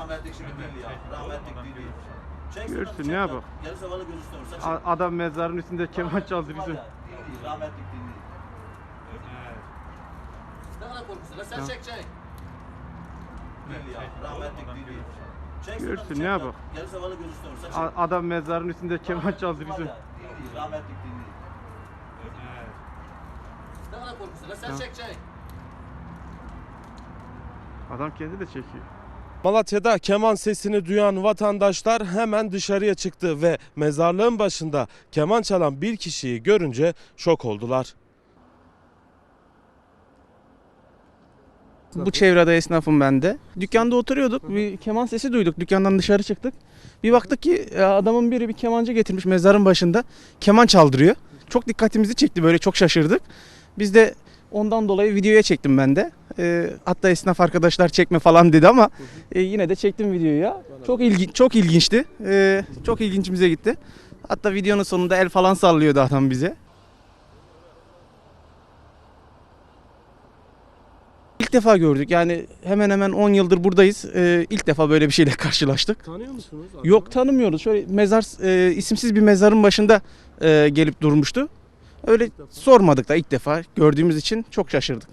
rahmetlik şimdi değil ya. Rahmetlik değil. Çeksin Görsün, ne ya. yapalım? Gelirse bana görürsün. Sen çek. A- Adam mezarın üstünde keman Rahmetlik çaldı var bizim. ya, değil, değil, Rahmetlik değil. Ne kadar korkuyorsun lan sen çek çek. Değil ya. Rahmetlik değil. Çeksin Görsün, ne ya. yapalım? Gelirse bana görürsün. Sen çek. A- Adam mezarın üstünde keman Rahmetlik çaldı var bizim. ya, değil, değil, Rahmetlik değil. Ne kadar korkuyorsun lan sen Ha. çek çek. Adam kendi de çekiyor. Malatya'da keman sesini duyan vatandaşlar hemen dışarıya çıktı ve mezarlığın başında keman çalan bir kişiyi görünce şok oldular. Bu çevrede esnafım ben de. Dükkanda oturuyorduk. Bir keman sesi duyduk. Dükkandan dışarı çıktık. Bir baktık ki e, adamın biri bir kemancı getirmiş mezarın başında. Keman çaldırıyor. Çok dikkatimizi çekti böyle çok şaşırdık. Biz de ondan dolayı videoya çektim ben de. E, hatta esnaf arkadaşlar çekme falan dedi ama e, yine de çektim videoyu ya. Çok ilgi çok ilginçti. E, çok ilginçimize gitti. Hatta videonun sonunda el falan sallıyordu adam bize. İlk defa gördük. Yani hemen hemen 10 yıldır buradayız. Ee, ilk defa böyle bir şeyle karşılaştık. Tanıyor musunuz? Yok tanımıyoruz. Şöyle mezar e, isimsiz bir mezarın başında e, gelip durmuştu. Öyle sormadık da ilk defa gördüğümüz için çok şaşırdık.